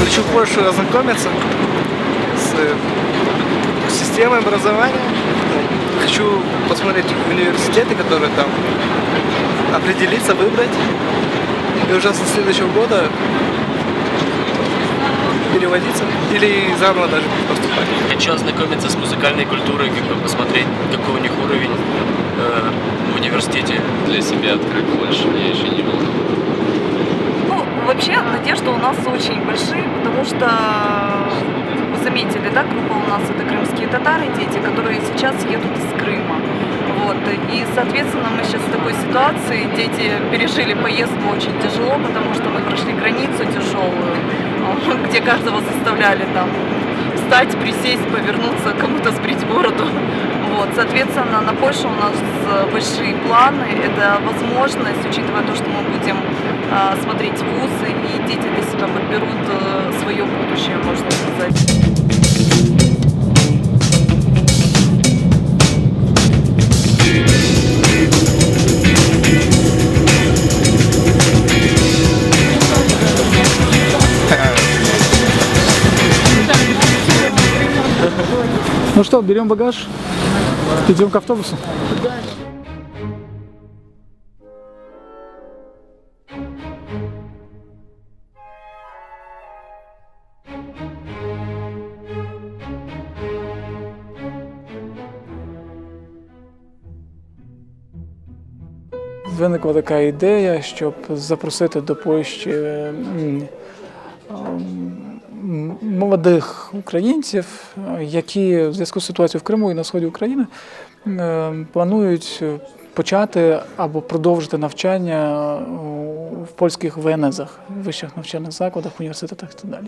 Хочу больше ознакомиться с системой образования. Хочу посмотреть университеты, которые там, определиться, выбрать. И уже со следующего года переводиться или заново даже Хочу ознакомиться с музыкальной культурой, как бы посмотреть, какой у них уровень э, в университете. для себя открыть больше. Я еще не был. Ну, вообще, надежды у нас очень большие, потому что вы заметили, да, группа у нас это крымские татары, дети, которые сейчас едут из Крыма. Вот. И, соответственно, мы сейчас в такой ситуации, дети пережили поездку очень тяжело, потому что мы прошли границу тяжелую, где каждого заставляли там встать, присесть, повернуться, кому-то сбрить бороду. Вот, соответственно, на Польшу у нас э, большие планы. Это возможность, учитывая то, что мы будем э, смотреть вузы, и дети для себя подберут э, свое будущее, можно сказать. Ну что, берем багаж, идем к автобусу. Виникла така ідея, щоб запросити до Польщі молодих українців, які в зв'язку з ситуацією в Криму і на сході України е, планують почати або продовжити навчання в польських ВНЗах, вищих навчальних закладах, університетах і так далі.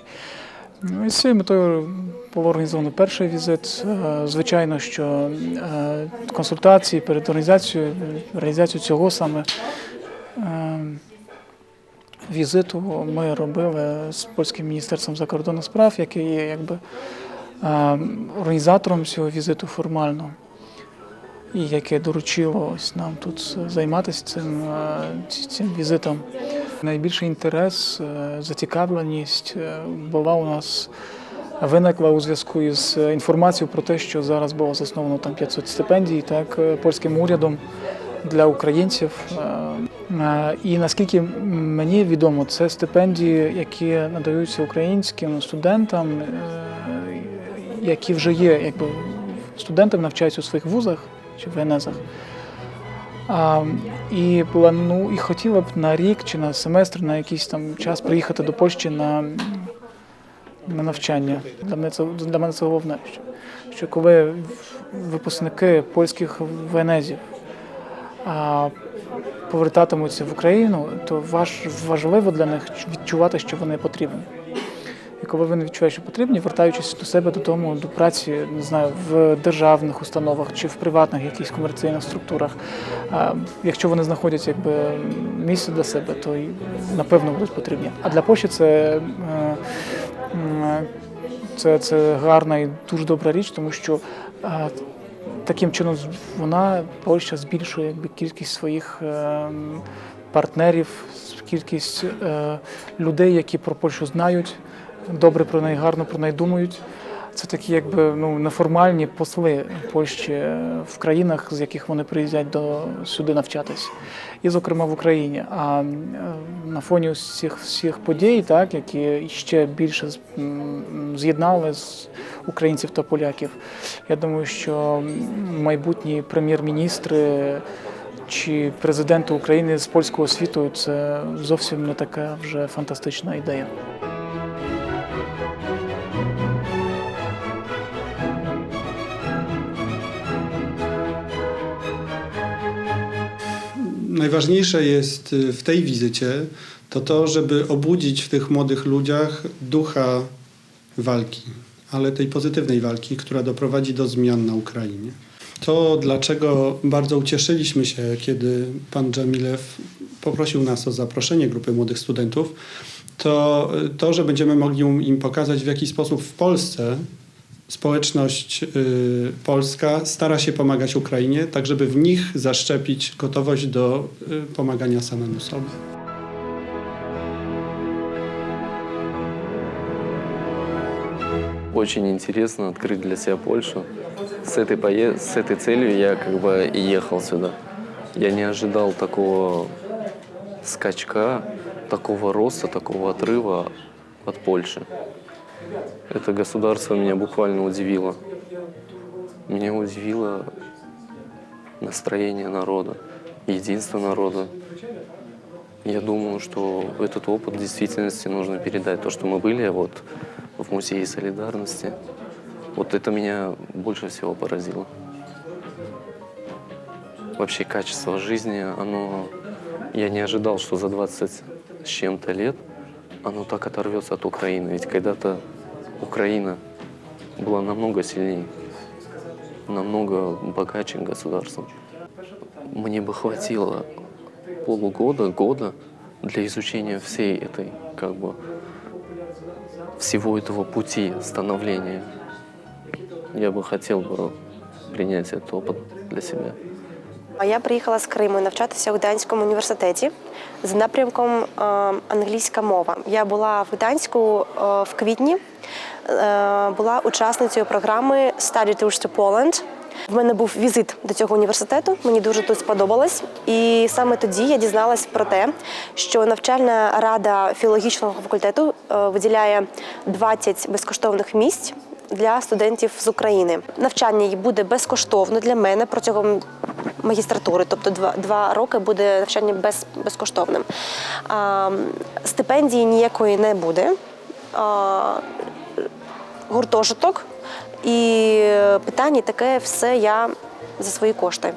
Ну, І з цією метою було організовано перший візит. Е, Звичайно, що е, консультації перед організацією, реалізацією цього саме візиту ми робили з польським міністерством закордонних справ, яке є якби організатором цього візиту формально, і яке доручило ось нам тут займатися цим, цим візитом. Найбільший інтерес, е, зацікавленість е, була у нас виникла у зв'язку із інформацією про те, що зараз було засновано там 500 стипендій, так е, польським урядом для українців. Е, е, І наскільки мені відомо, це стипендії, які надаються українським студентам, е, які вже є, якби студентами навчаються у своїх вузах чи ВНЗах. А, і плану, і хотіла б на рік чи на семестр, на якийсь там час приїхати до Польщі на, на навчання. Для мене це для мене це головне. Що, що коли випускники польських ВНЗів а, повертатимуться в Україну, то важ, важливо для них відчувати, що вони потрібні. І коли вони відчувають, що потрібні, вертаючись до себе додому, до праці, не знаю, в державних установах чи в приватних якихось комерційних структурах, якщо вони знаходять якби місце для себе, то напевно будуть потрібні. А для Польщі це, е, це, це гарна і дуже добра річ, тому що е, таким чином вона Польща збільшує якби кількість своїх е, партнерів, кількість е, людей, які про Польщу знають, добре про неї, гарно про неї думають. Це такі, якби ну неформальні посли Польщі е, в країнах, з яких вони приїздять до сюди навчатись, і зокрема в Україні. А на фоні всіх всіх подій, так які ще більше з'єднали з українців та поляків. Я думаю, що майбутні прем'єр-міністри чи президенти України з польського світу це зовсім не така вже фантастична ідея. najważniejsze jest w tej wizycie to to, żeby obudzić w tych młodych ludziach ducha walki, ale tej pozytywnej walki, która doprowadzi do zmian na Ukrainie. To, dlaczego bardzo ucieszyliśmy się, kiedy pan Dżamilew poprosił nas o zaproszenie grupy młodych studentów, to to, że będziemy mogli im pokazać, w jaki sposób w Polsce społeczność y, polska stara się pomagać Ukrainie, tak żeby w nich zaszczepić gotowość do y, pomagania samemu sobie. Очень интересно открыть для себя Польшу. С этой, пое... с этой целью я как бы и ехал сюда. Я не ожидал такого скачка, такого роста, такого отрыва от Польши. Это государство меня буквально удивило. Меня удивило настроение народа, единство народа. Я думаю, что этот опыт в действительности нужно передать. То, что мы были вот в Музее солидарности, вот это меня больше всего поразило. Вообще качество жизни, оно... Я не ожидал, что за 20 с чем-то лет оно так оторвется от Украины. Ведь когда-то Украина была намного сильнее, намного богаче государством. Мне бы хватило полугода, года для изучения всей этой, как бы, всего этого пути становления. Я бы хотел бы принять этот опыт для себя. А я приїхала з Криму навчатися у Гданському університеті з напрямком е, англійська мова. Я була в Гданську е, в квітні, е, була учасницею програми Study Tours to Poland. В мене був візит до цього університету, мені дуже тут сподобалось. І саме тоді я дізналась про те, що навчальна рада філологічного факультету е, виділяє 20 безкоштовних місць для студентів з України. Навчання їй буде безкоштовно для мене протягом магістратури, тобто два, два роки буде навчання без, безкоштовним. А, стипендії ніякої не буде. А, гуртожиток і питання таке все я за свої кошти.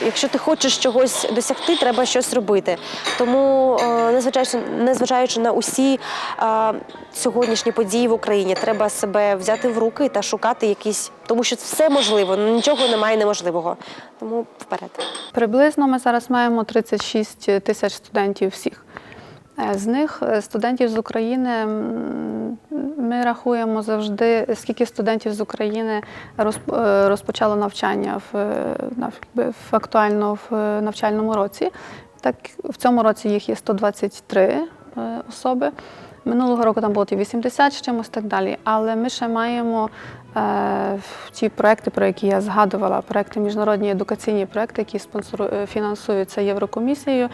Якщо ти хочеш чогось досягти, треба щось робити. Тому, е, незважаючи, незважаючи на усі е, сьогоднішні події в Україні, треба себе взяти в руки та шукати якісь, тому що все можливо, ну, нічого немає неможливого. Тому вперед. Приблизно ми зараз маємо 36 тисяч студентів всіх. Е, З них студентів з України ми рахуємо завжди, скільки студентів з України е, розпочало навчання в, е, в актуально в е, навчальному році. Так, в цьому році їх є 123 е, особи. Минулого року там було ті 80 з чимось так далі. Але ми ще маємо е, ті проекти, про які я згадувала, проекти міжнародні едукаційні проекти, які е, фінансуються Єврокомісією.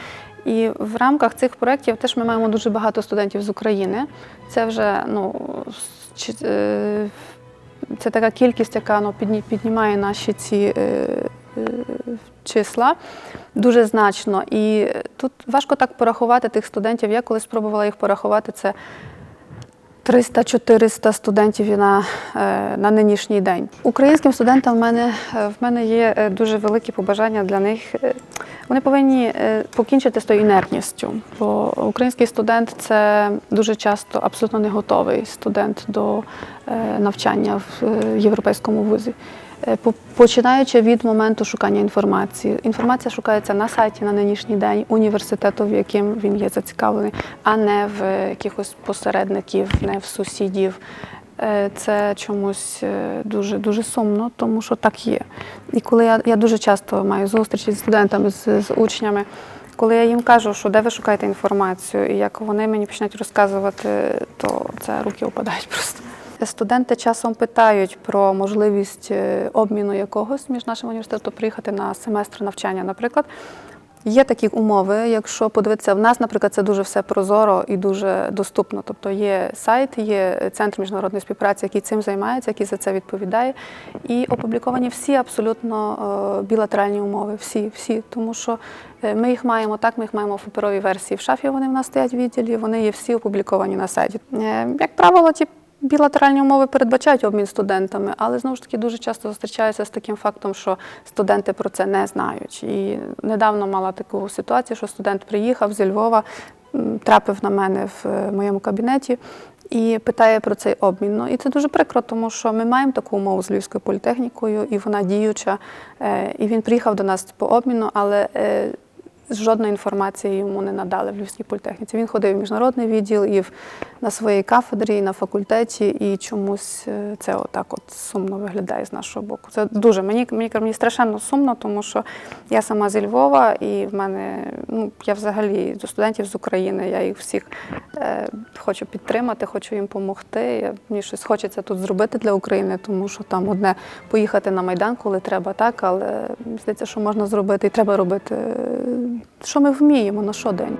І в рамках цих проєктів теж ми маємо дуже багато студентів з України. Це вже ну, е, це така кількість, яка ну, підні- піднімає наші ці е, е, числа дуже значно. І тут важко так порахувати тих студентів. Я коли спробувала їх порахувати, це 300-400 студентів на, е, на нинішній день. Українським студентам в мене, е, в мене є е, дуже великі побажання для них. Вони повинні покінчити з тою інертністю, бо український студент це дуже часто абсолютно не готовий студент до навчання в європейському вузі. Е, Починаючи від моменту шукання інформації. Інформація шукається на сайті на нинішній день університету, в яким він є зацікавлений, а не в якихось посередників, не в сусідів. Е, Це чомусь е, дуже дуже сумно, тому що так є. І коли я, я дуже часто маю зустрічі з студентами, з, з учнями, коли я їм кажу, що де ви шукаєте інформацію, і як вони мені починають розказувати, то це руки опадають просто. Студенти часом питають про можливість е, обміну якогось між нашим університетом приїхати на семестр навчання. Наприклад, є такі умови, якщо подивитися, в нас, наприклад, це дуже все прозоро і дуже доступно. Тобто є сайт, є центр міжнародної співпраці, який цим займається, який за це відповідає. І опубліковані всі абсолютно е, білатеральні умови, всі, всі. Тому що е, ми їх маємо так, ми їх маємо в паперовій версії. В шафі вони в нас стоять в відділі, вони є всі опубліковані на сайті. Як правило, ті Білатеральні умови передбачають обмін студентами, але знову ж таки дуже часто зустрічаюся з таким фактом, що студенти про це не знають. І недавно мала таку ситуацію, що студент приїхав зі Львова, трапив на мене в е, моєму кабінеті і питає про цей обмін. Ну, і це дуже прикро, тому що ми маємо таку умову з Львівською політехнікою, і вона діюча. Е, І він приїхав до нас по обміну, але е, жодної інформації йому не надали в Львівській політехніці. Він ходив в міжнародний відділ і в, на своїй кафедрі, і на факультеті, і чомусь е, це отак от сумно виглядає з нашого боку. Це дуже мені, мені, мені страшенно сумно, тому що я сама зі Львова, і в мене ну я взагалі до студентів з України. Я їх всіх е, хочу підтримати, хочу їм допомогти. Мені щось хочеться тут зробити для України, тому що там одне поїхати на майдан, коли треба, так, але здається, що можна зробити, і треба робити, е, що ми вміємо на щодень.